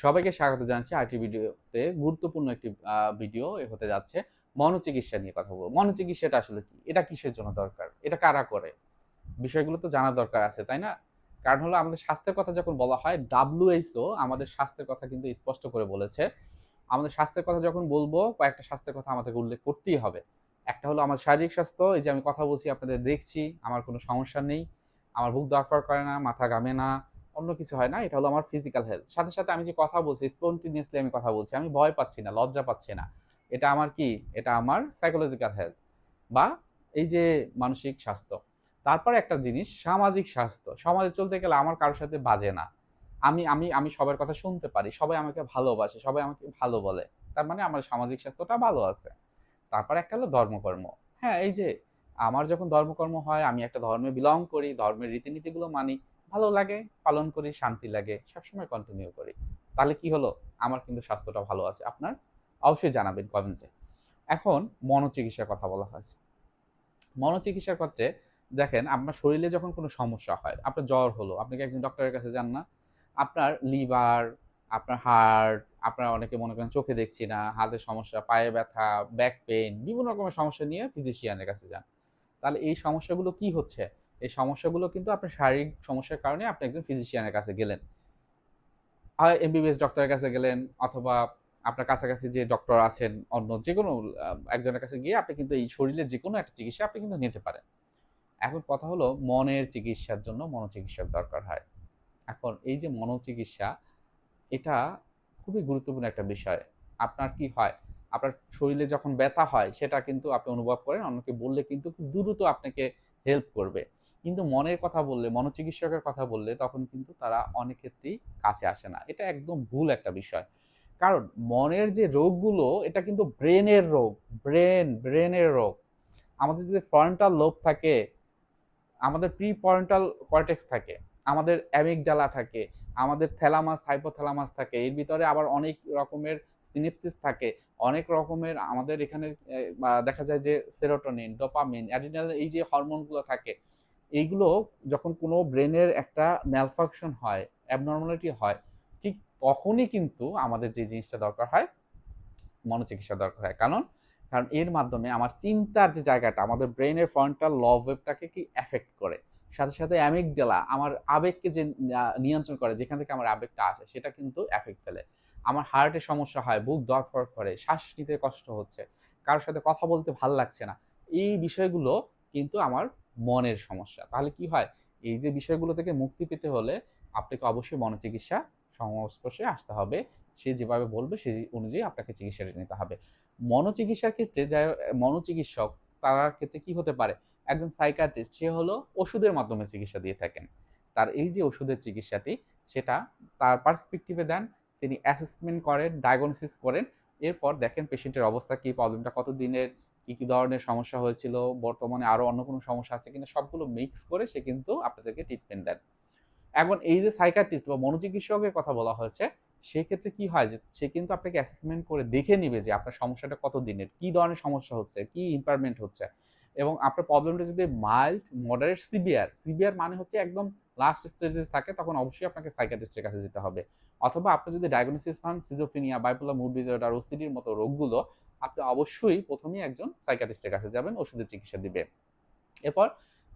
সবাইকে স্বাগত জানাচ্ছি আরটি ভিডিওতে। গুরুত্বপূর্ণ একটি ভিডিও হতে যাচ্ছে মনোচিকিৎসা নিয়ে কথা বলব। মনোচিকিৎসাটা আসলে কি? এটা কিসের জন্য দরকার? এটা কারা করে? বিষয়গুলো তো জানার দরকার আছে, তাই না? কারণ হলো আমাদের স্বাস্থ্যের কথা যখন বলা হয় ডাব্লিউএইচও আমাদের স্বাস্থ্যের কথা কিন্তু স্পষ্ট করে বলেছে। আমাদের স্বাস্থ্যের কথা যখন বলব, কয়েকটা স্বাস্থ্যের কথা আমাদেরকে উল্লেখ করতেই হবে। একটা হলো আমার শারীরিক স্বাস্থ্য, এই যে আমি কথা বলছি, আপনাদের দেখছি, আমার কোনো সমস্যা নেই, আমার বুক দরকার করে না, মাথা ঘামে না অন্য কিছু হয় না, এটা হলো আমার ফিজিক্যাল হেলথ সাথে সাথে আমি যে কথা বলছি স্পন্টিনিয়াসলি আমি কথা বলছি, আমি ভয় পাচ্ছি না, লজ্জা পাচ্ছি না। এটা আমার কি? এটা আমার সাইকোলজিক্যাল হেলথ বা এই যে মানসিক স্বাস্থ্য। তারপরে একটা জিনিস, সামাজিক স্বাস্থ্য। সমাজে চলতে গেলে আমার কারোর সাথে বাজে না। আমি আমি আমি সবার কথা শুনতে পারি, সবাই আমাকে ভালোবাসে, সবাই আমাকে ভালো বলে। তার মানে আমার সামাজিক স্বাস্থ্যটা ভালো আছে। তারপর একটা হলো ধর্মকর্ম। হ্যাঁ এই যে আমার যখন ধর্মকর্ম হয়, আমি একটা ধর্মে বিলং করি, ধর্মের রীতিনীতিগুলো মানি। ভালো লাগে, পালন করি, শান্তি লাগে, সবসময় কন্টিনিউ করি। তাহলে কি হলো? আমার কিন্তু স্বাস্থ্যটা ভালো আছে। আপনার অবশ্যই জানাবেন কমেন্টে। এখন মনোচিকিৎসার কথা বলা হয়েছে। মনোচিকিৎসার ক্ষেত্রে দেখেন, আপনার শরীরে যখন কোনো সমস্যা হয়, আপনার জ্বর হলো, আপনি কি একজন ডক্টরের কাছে যান না? আপনার লিভার আপনার হার্ট আপনার অনেকে মনে করেন চোখে দেখছি না হাতের সমস্যা, পায়ে ব্যথা ব্যাক পেইন বিভিন্ন রকমের সমস্যা নিয়ে ফিজিশিয়ানের কাছে যান। তাহলে এই সমস্যাগুলো কি হচ্ছে? এই সমস্যাগুলো কিন্তু আপনার শারীরিক সমস্যার কারণে আপনি একজন ফিজিশিয়ানের কাছে গেলেন। এমবিবিএস ডক্টরের কাছে গেলেন অথবা আপনার কাছাকাছি যে ডক্টর আছেন, অন্য যে কোনো একজনের কাছে গিয়ে আপনি কিন্তু এই শরীরের যে কোনো একটা চিকিৎসা আপনি কিন্তু নিতে পারেন। এখন কথা হলো মনের চিকিৎসার জন্য মনোচিকিৎসক দরকার হয়। এখন এই যে মনোচিকিৎসা, এটা খুবই গুরুত্বপূর্ণ একটা বিষয়। আপনার কি হয়? আপনার শরীরে যখন ব্যথা হয়, সেটা কিন্তু আপনি অনুভব করেন, অন্যকে বললে কিন্তু খুব দ্রুত আপনাকে হেল্প করবে। কিন্তু মনের কথা বললে, মনোচিকিৎসকের কথা বললে তখন কিন্তু তারা অনেক ক্ষেত্রেই কাছে আসে না। এটা একদম ভুল একটা বিষয়। কারণ মনের যে রোগগুলো, এটা কিন্তু ব্রেনের রোগ। ব্রেন, ব্রেনের রোগ। আমাদের যদি ফ্রন্টাল লোভ থাকে, আমাদের প্রি পয়েন্টাল কর্টেক্স থাকে, আমাদের অ্যামিকডালা থাকে, আমাদের থ্যালামাস হাইপোথ্যালামাস থাকে, এর ভিতরে আবার অনেক রকমের সিনেপসিস থাকে অনেক রকমের আমাদের এখানে দেখা যায় যে সেরোটোনিন, ডোপামিন অ্যাডিনাল এই যে হরমোনগুলো থাকে, এইগুলো যখন কোনো ব্রেনের একটা ম্যালফাংশন হয় অ্যাবনর্মালিটি হয়, ঠিক তখনই কিন্তু আমাদের যে জিনিসটা দরকার হয়, মনোচিকিৎসা দরকার হয়। কারণ কারণ এর মাধ্যমে আমার চিন্তার যে জায়গাটা, আমাদের ব্রেনের ফ্রন্টাল লব ওয়েবটাকে কি এফেক্ট করে? সাথে সাথে অ্যামিকডেলা আমার আবেগকে যে নিয়ন্ত্রণ করে, যেখান থেকে আমার আবেগটা আসে, সেটা কিন্তু এফেক্ট ফেলে। আমার হার্টের সমস্যা হয়, বুক দরফর করে, শ্বাস নিতে কষ্ট হচ্ছে, কারোর সাথে কথা বলতে ভালো লাগছে না, এই বিষয়গুলো কিন্তু আমার মনের সমস্যা। তাহলে কি হয়? এই যে বিষয়গুলো থেকে মুক্তি পেতে হলে আপনাকে অবশ্যই মনোচিকিৎসা সংস্পর্শে আসতে হবে, সে যেভাবে বলবে সেই অনুযায়ী আপনাকে চিকিৎসাটা নিতে হবে। মনোচিকিৎসার ক্ষেত্রে যা মনোচিকিৎসক তার ক্ষেত্রে কি হতে পারে? একজন সাইকাট্রিস্ট সে হলো ওষুধের মাধ্যমে চিকিৎসা দিয়ে থাকেন। তার এই যে ওষুধের চিকিৎসাটি, সেটা তার পার্সপেক্টিভে দেন তিনি অ্যাসেসমেন্ট করেন ডায়াগনোসিস করেন, এরপর দেখেন পেশেন্টের অবস্থা কি প্রবলেমটা কত দিনের কি কি ধরনের সমস্যা হয়েছিল, বর্তমানে আরও অন্য কোনো সমস্যা আছে কিনা, সবগুলো মিক্স করে সে কিন্তু আপনাদেরকে ট্রিটমেন্ট দেন। এখন এই যে সাইকাট্রিস্ট বা মনোচিকিৎসকের কথা বলা হয়েছে, সেক্ষেত্রে কি হয় যে, সে কিন্তু আপনাকে অ্যাসেসমেন্ট করে দেখে নিবে যে আপনার সমস্যাটা কত দিনের কি ধরনের সমস্যা হচ্ছে, কি ইম্পারমেন্ট হচ্ছে, এবং আপনার প্রবলেমটা যদি মাইল্ড মডারেট সিভিয়ার সিভিয়ার মানে হচ্ছে একদম লাস্ট স্টেজে থাকে, তখন অবশ্যই আপনাকে সাইকাট্রিস্টের কাছে যেতে হবে। অথবা আপনি যদি ডায়াগনোসিস হন সিজোফিনিয়া বাইপোলার মুড ডিসঅর্ডার ওসিডির মতো রোগগুলো, আপনি অবশ্যই প্রথমেই একজন সাইকাট্রিস্টের কাছে যাবেন, ওষুধের চিকিৎসা দিবে। এরপর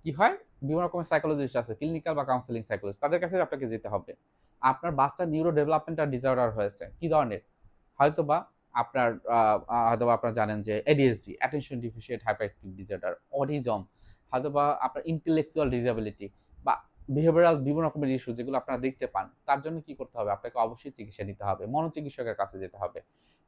কি হয়? বিভিন্ন রকমের সাইকোলজিস্ট আছে ক্লিনিক্যাল বা কাউন্সিলিং সাইকোলজিস্ট তাদের কাছে আপনাকে যেতে হবে। আপনার বাচ্চার নিউরো ডেভেলপমেন্টাল ডিসঅর্ডার হয়েছে, কি ধরনের? হয়তোবা আপনার হয়তোবা আপনারা জানেন যে ADSD attention deficit hyperactive disorder autism হয়তোবা আপনার ইন্টেলেকচুয়াল ডিসেবিলিটি বা বিহেভিয়ারাল বিভিন্ন রকমের ইস্যু যেগুলো আপনারা দেখতে পান, তার জন্য কি করতে হবে? আপনাকে অবশ্যই চিকিৎসা নিতে হবে, মনোচিকিৎসকের কাছে যেতে হবে।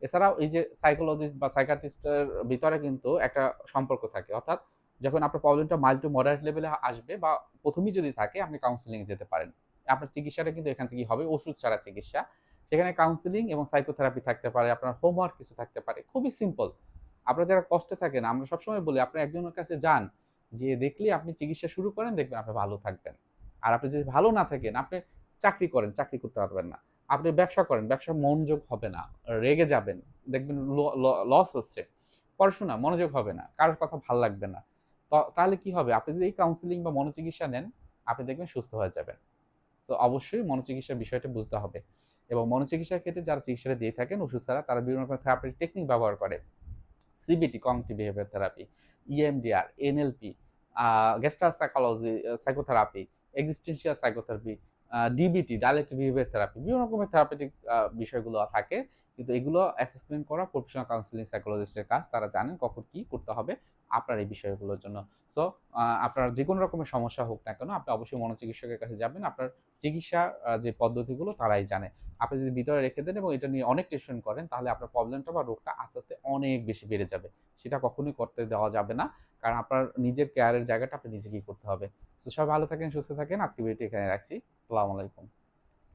এছাড়াও এই যে সাইকোলজিস্ট বা সাইকাটিস্টের ভিতরে কিন্তু একটা সম্পর্ক থাকে, অর্থাৎ যখন আপনার প্রবলেমটা মাইল্ড টু মডারেট লেভেলে আসবে বা প্রথমেই যদি থাকে, আপনি কাউন্সিলিং যেতে পারেন। আপনার চিকিৎসাটা কিন্তু এখান থেকে হবে, ওষুধ ছাড়া চিকিৎসা। সেখানে কাউন্সিলিং এবং সাইকোথেরাপি থাকতে পারে, আপনার হোমওয়ার্ক কিছু থাকতে পারে, খুবই সিম্পল আপনারা যারা কষ্টে থাকেন, আমরা সবসময় বলি, আপনি একজনের কাছে যান যে দেখলে আপনি চিকিৎসা শুরু করেন, দেখবেন আপনি ভালো থাকবেন। আর আপনি যদি ভালো না থাকেন, আপনি চাকরি করেন, চাকরি করতে পারবেন না। আপনি ব্যবসা করেন ব্যবসা মনোযোগ হবে না, রেগে যাবেন, দেখবেন লস হচ্ছে। পড়াশোনা, মনোযোগ হবে না, কারোর কথা ভালো লাগবে না। তাহলে কি হবে? আপনি যদি এই কাউন্সিলিং বা মনোচিকিৎসা নেন, আপনি দেখবেন সুস্থ হয়ে যাবেন। তো অবশ্যই মনোচিকিৎসার বিষয়টা বুঝতে হবে। এবং মনোচিকিৎসার ক্ষেত্রে যারা চিকিৎসাটা দিয়ে থাকেন, ওষুধ ছাড়া, তারা বিভিন্ন রকম থেরাপির টেকনিক ব্যবহার করে। CBT cognitive behaviour therapy EMDR NLP gestalt psychology psychotherapy existential psychotherapy DBT dialect behaviour therapy বিভিন্ন রকমের থেরাপিটিক বিষয়গুলো থাকে। কিন্তু এগুলো অ্যাসেসমেন্ট করা প্রফেশনাল কাউন্সিলিং সাইকোলজিস্টের কাজ, তারা জানেন কখন কি করতে হবে। আপনার এই বিষয়গুলোর জন্য। সো আপনার যে কোনো রকমের সমস্যা হোক না কেন, আপনি অবশ্যই মনোচিকিৎসকের কাছে যাবেন। আপনার চিকিৎসা যে পদ্ধতিগুলো তারাই জানে। আপনি যদি ভিতরে রেখে দেন এবং এটা নিয়ে অনেক টেনশন করেন, তাহলে আপনার প্রবলেমটা বা রোগটা আস্তে আস্তে অনেক বেশি বেড়ে যাবে। সেটা কখনোই করতে দেওয়া যাবে না। কারণ আপনার নিজের কেয়ারের জায়গাটা আপনি নিজেকেই করতে হবে। তো সবাই ভালো থাকেন, সুস্থ থাকেন। আজকে ভিডিওটি এখানে রাখছি। আসসালামু আলাইকুম।